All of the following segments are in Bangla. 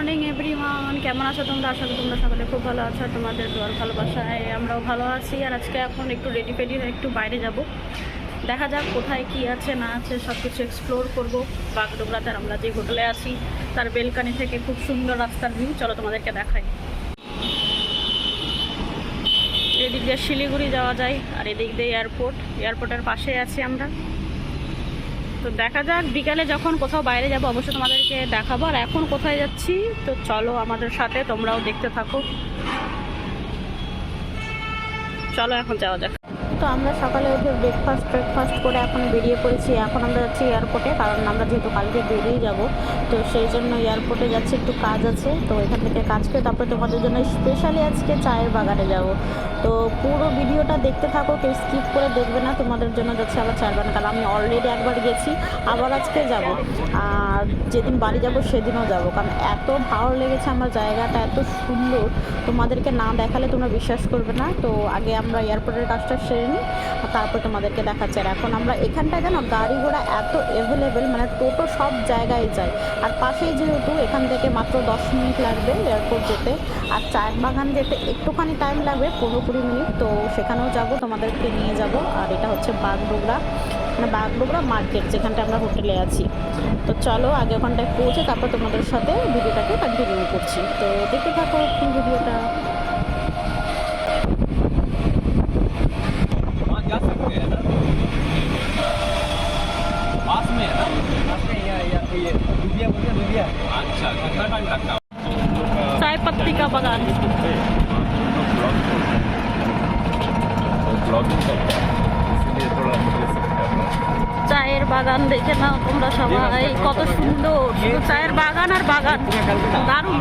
মর্নিং এভরিওয়ান কেমন আছো তোমরা? আশা করি তোমরা সকালে খুব ভালো আছো তোমাদের দোয়ার ভালোবাসায় আমরাও ভালো আছি। আর আজকে এখন একটু রেডি ফেডি হয়ে একটু বাইরে যাব। দেখা যাক কোথায় কি আছে, না আছে সব কিছু এক্সপ্লোর করব। বাগডোগরাতে আমরা যে হোটেলে আছি, তার বেলকানি থেকে খুব সুন্দর রাস্তার ভিউ চলো তোমাদেরকে দেখাই। এদিক দিয়ে শিলিগুড়ি যাওয়া যায়, আর এদিক দিয়ে এয়ারপোর্ট এয়ারপোর্টের পাশে আছি আমরা। তো দেখা যাক, বিকালে যখন কোথাও বাইরে যাব, অবশ্যই তোমাদেরকে দেখাবো। আর এখন কোথায় যাচ্ছি? তো চলো আমাদের সাথে, তোমরাও দেখতে থাকো। চলো এখন যাওয়া যাক। তো আমরা সকালে উঠে ব্রেকফাস্ট ব্রেকফাস্ট করে এখন বেরিয়ে পড়েছি। এখন আমরা যাচ্ছি এয়ারপোর্টে কারণ আমরা যেহেতু কালকে বেরিয়ে যাব, তো সেই জন্য এয়ারপোর্টে যাচ্ছি, একটু কাজ আছে। তো এখান থেকে কাজ করে তারপরে তোমাদের জন্য স্পেশালি আজকে চায়ের বাগানে যাব। তো পুরো ভিডিওটা দেখতে থাকো, কেউ স্কিপ করে দেখবে না, তোমাদের জন্য যাচ্ছে আবার চায়ের বাগান। কারণ আমি অলরেডি একবার গেছি, আবার আজকে যাব। আর যেদিন বাড়ি যাব, সেদিনও যাব। কারণ এত ভালো লেগেছে আমার জায়গাটা, এত সুন্দর। তোমাদেরকে না দেখালে তোমরা বিশ্বাস করবে না। তো আগে আমরা এয়ারপোর্টের কাজটা সেরে নিই তারপর তোমাদেরকে দেখাচ্ছি। আর এখন আমরা এখানটায় জানো, গাড়ি ঘোড়া এত অ্যাভেলেবেল মানে টোটো সব জায়গায় যায়। আর পাশেই যেহেতু, এখান থেকে মাত্র দশ মিনিট লাগবে এয়ারপোর্ট যেতে। আর চায়ের বাগান যেতে একটুখানি টাইম লাগবে, পনেরো কুড়ি মিনিট। তো সেখানেও যাব, তোমাদেরকে নিয়ে যাব। আর এটা হচ্ছে বাগডোগরা। মানে বাগডোগরা মার্কেট যেখানটা আমরা হোটেলে আছি। তো চলো, আগে ওখানটায় পৌঁছে তারপর তোমাদের সাথে ভিডিওটাকে কন্টিনিউ করছি। তো দেখতে থাকো ভিডিওটা বাগান দেখে নাও তোমরা সবাই। কত সুন্দর চায়ের বাগান আর বাগান। দারুণ।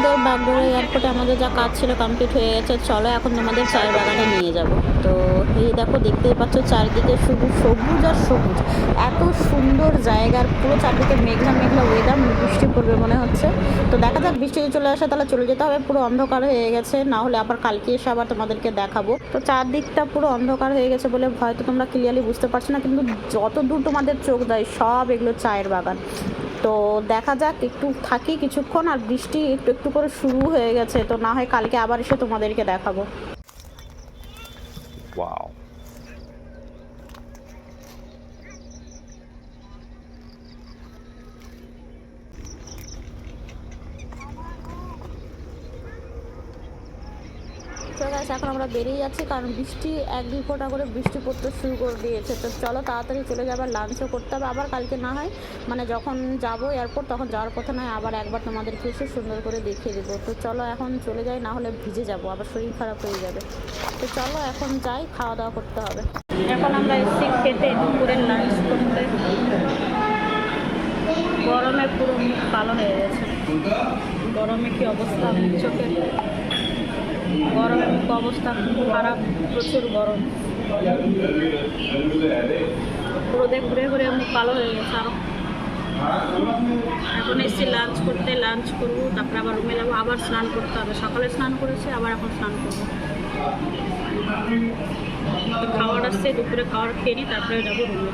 আমাদের বাগডোরা এয়ারপোর্টে আমাদের যা কাজ ছিল কমপ্লিট হয়ে গেছে, চলো এখন তোমাদের চায়ের বাগানে নিয়ে যাব। তো এই দেখো, দেখতেই পাচ্ছ চারিদিকে শুধু সবুজ আর সবুজ। এত সুন্দর জায়গার, পুরো চারদিকে মেঘলা মেঘলা ওয়েদার বৃষ্টি পড়বে মনে হচ্ছে। তো দেখা যাক, বৃষ্টি চলে আসে তাহলে চলে যেতে হবে, পুরো অন্ধকার হয়ে গেছে, না হলে আবার কালকে এসে আবার তোমাদেরকে দেখাবো। তো চারদিকটা পুরো অন্ধকার হয়ে গেছে বলে হয়তো তোমরা ক্লিয়ারলি বুঝতে পারছ না, কিন্তু যত দূর তোমাদের চোখ দেয় সব এগুলো চায়ের বাগান। তো দেখা যাক, একটু থাকি কিছুক্ষণ আর বৃষ্টি একটু একটু করে শুরু হয়ে গেছে, তো না হয় কালকে আবার এসে তোমাদেরকে দেখাবো। वाओ তো আমরা বেরিয়ে যাচ্ছি, কারণ বৃষ্টি এক দুই ফোঁটা করে বৃষ্টি পড়তে শুরু করে দিয়েছে। তো চলো তাড়াতাড়ি চলে যাবার লাঞ্চও করতে হবে। আবার কালকে না হয় মানে যখন যাব এয়ারপোর্ট তখন যাওয়ার কথা নয়, আবার একবার তোমাদেরকে এসে সুন্দর করে দেখিয়ে দেবো। তো চলো এখন চলে যাই, না হলে ভিজে যাব, আবার শরীর খারাপ হয়ে যাবে। তো চলো এখন যাই, খাওয়া দাওয়া করতে হবে। এখন আমরা এসেছি খেতে, দুপুরের লাঞ্চ করতে। গরমে পুরো কালো হয়ে গেছে। গরমে কি অবস্থা, চোখের? গরমে অবস্থা খুব খারাপ, প্রচুর গরম। রোদে ঘুরে ঘুরে মুখ কালো হয়ে গেছে আরও। এখন এসেছি লাঞ্চ করতে লাঞ্চ করব, তারপরে আবার রুমে যাব, আবার স্নান করতে হবে। সকালে স্নান করেছি, আবার এখন স্নান করব। খাবার আসছে দুপুরে খাওয়ার খেয়ে নিই তারপরে যাব রুমে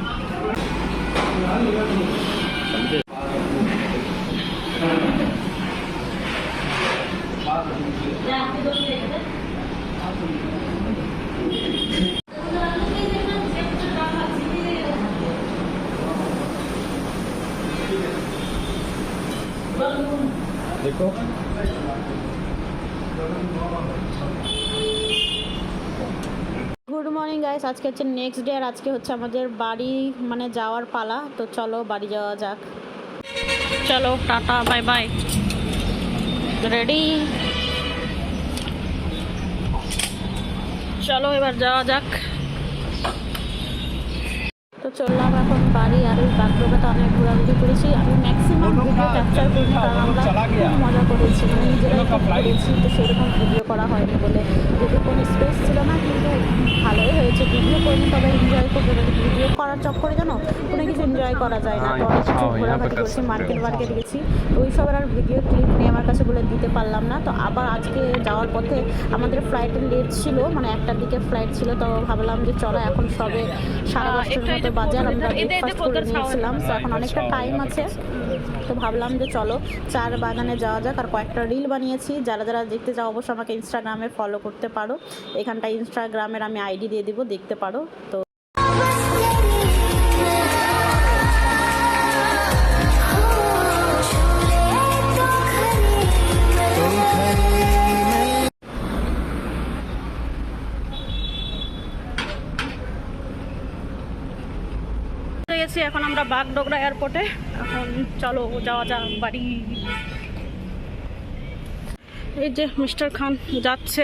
देखो গুড মর্নিং গাইস আজকে হচ্ছে নেক্সট ডে আর আজকে হচ্ছে আমাদের বাড়ি মানে যাওয়ার পালা। তো চলো, বাড়ি যাওয়া যাক। চলো, টাটা বাই বাই রেডি চলো, এবার যাওয়া যাক। চললাম এখন বাড়ি আর ওই বাগডোবাতে অনেক ঘোরাঘুরি করেছি। আমি ম্যাক্সিমাম ভিডিও ক্যাপচার করিনি কারণ আমরা খুব মজা করেছি মানে নিজেরাই করেছি তো সেরকম ভিডিও করা হয়নি বলে। যদি কোনো স্পেস ছিল না কিন্তু ভালোই হয়েছে। ভিডিও করিনি তবে এনজয় করতে পারি ভিডিও করার চক্করে জানো কোনো কিছু এনজয় করা যায় না। তো অনেক কিছু ঘোরাঘুরি করছি মার্কেট মার্কেট গেছি। ওই সবের আর ভিডিও ক্লিপ আমার কাছে বলে দিতে পারলাম না। তো আবার আজকে যাওয়ার পথে আমাদের ফ্লাইটের লেট ছিল মানে একটার দিকে ফ্লাইট ছিল তো ভাবলাম যে চলো এখন সবে সাড়ে দশটার মতো বাজে আর আমরা ব্রেকফাস্ট করে নিয়েছিলাম। তো এখন অনেকটা টাইম আছে। তো ভাবলাম যে চলো চার বাগানে যাওয়া যাক আর কয়েকটা রিল বানিয়েছি। যারা যারা দেখতে চাও অবশ্যই আমাকে ইনস্টাগ্রামে ফলো করতে পারো। এখানটা ইনস্টাগ্রামের আমি আইডি দিয়ে দিব দেখতে পারো। তো এখন আমরা বাগডোগরা এয়ারপোর্টে এখন চলো যাওয়া যাক বাড়ি এই যে মিস্টার খান যাচ্ছে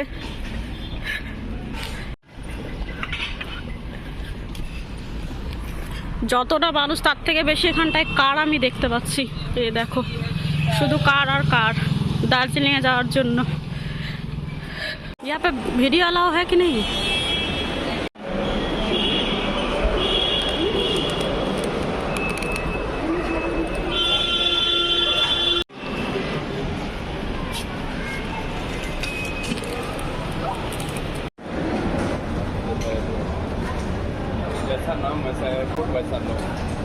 যতটা মানুষ তার থেকে বেশি এখানটায় কার আমি দেখতে পাচ্ছি এই দেখো শুধু কার আর কার দার্জিলিংয়ে যাওয়ার জন্য यहाँ पे वीडियो अलाउ है कि नहीं जैसा नाम वैसा एयरपोर्ट वैसा लोग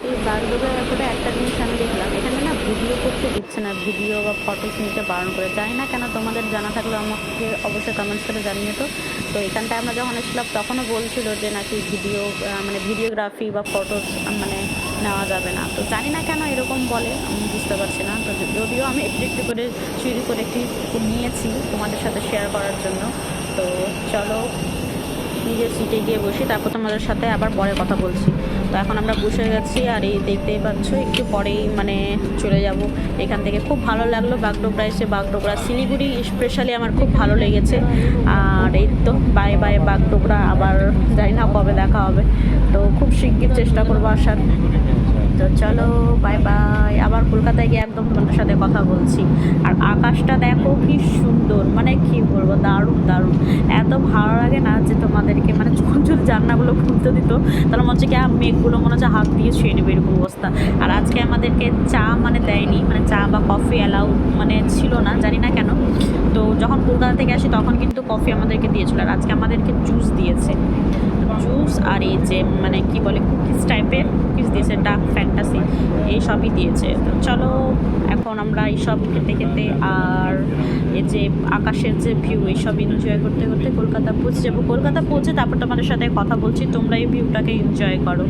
এই বাগডোগরা এয়ারপোর্টে একটা জিনিস আমি দেখলাম এখানে না ভিডিও করতে দিচ্ছে না ভিডিও বা ফটোস নিতে বারণ করে জানি না কেন তোমাদের জানা থাকলে আমাকে অবশ্যই কমেন্টস করে জানিয়ে তো তো এখানটায় আমরা যখন এসেছিলাম তখনও বলছিল যে নাকি ভিডিও মানে ভিডিওগ্রাফি বা ফটোস মানে নেওয়া যাবে না তো জানি না কেন এরকম বলে আমি বুঝতে পারছি না তো যদিও আমি একটু একটু করে চুরি করে একটি নিয়েছি তোমাদের সাথে শেয়ার করার জন্য তো চলো নিজের সিটে গিয়ে বসি, তারপর তোমাদের সাথে আবার পরে কথা বলছি। তো এখন আমরা বসে গেছি আর এই দেখতেই পাচ্ছ, একটু পরেই মানে চলে যাব। এখান থেকে খুব ভালো লাগল বাগডোগরা এসে। বাগডোগরা, শিলিগুড়ি স্পেশালি আমার খুব ভালো লেগেছে। আর এই তো বাই বাই বাগডোগরা। আবার জানি না কবে দেখা হবে। তো খুব শিগগির চেষ্টা করব আসার। তো চলো বাই বাই আবার কলকাতায় গিয়ে একদম তোমাদের সাথে কথা বলছি। আর আকাশটা দেখো কি সুন্দর মানে কি বলব, দারুণ দারুণ। এত ভালো লাগে না যে তোমাদেরকে মানে যখন যদি জান্নাগুলো খুলতে দিত তাহলে মনে হচ্ছে কি মেঘগুলো মনে হচ্ছে হাত দিয়ে ছুঁয়ে নেবে, এরকম অবস্থা। আর আজকে আমাদেরকে চা মানে দেয়নি মানে চা বা কফি অ্যালাউ মানে ছিল না, জানি না কেন। তো যখন কলকাতা থেকে আসি, তখন কিন্তু কফি আমাদেরকে দিয়েছিল। আর আজকে আমাদেরকে জুস দিয়েছে। আর এই যে মানে কি বলে কুকিজ টাইপের কুকিজ দিয়েছে ডার্ক ফ্যান্টাসি এই সবই দিয়েছে। তো চলো, এখন আমরা এইসব খেতে খেতে আর এই যে আকাশের যে ভিউ এইসব এনজয় করতে করতে কলকাতা পৌঁছে যাব। কলকাতা পৌঁছে তারপর তোমাদের সাথে কথা বলছি, তোমরা এই ভিউটাকে এনজয় করো।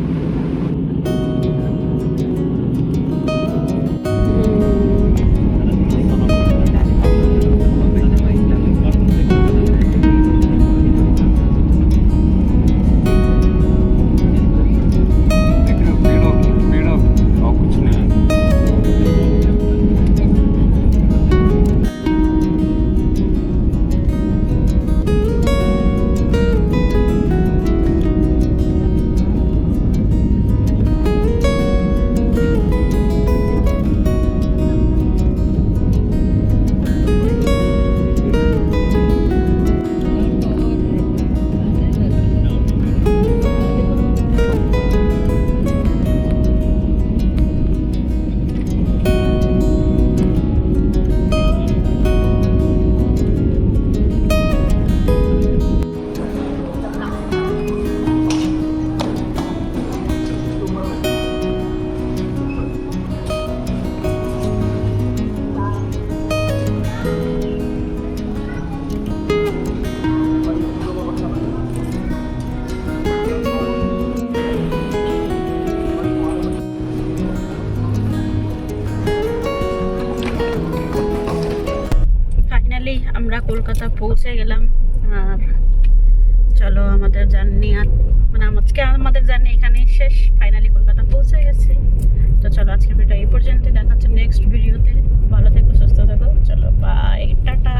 কলকাতা পৌঁছে গেলাম। আর চলো আমাদের জার্নি আর মানে আজকে আমাদের জার্নি এখানেই শেষ। ফাইনালি কলকাতা পৌঁছে গেছি। তো চলো আজকে ভিডিও এই পর্যন্ত দেখাচ্ছে নেক্সট ভিডিওতে ভালো থেকো, সুস্থ থাকো। চলো বাই টাটা।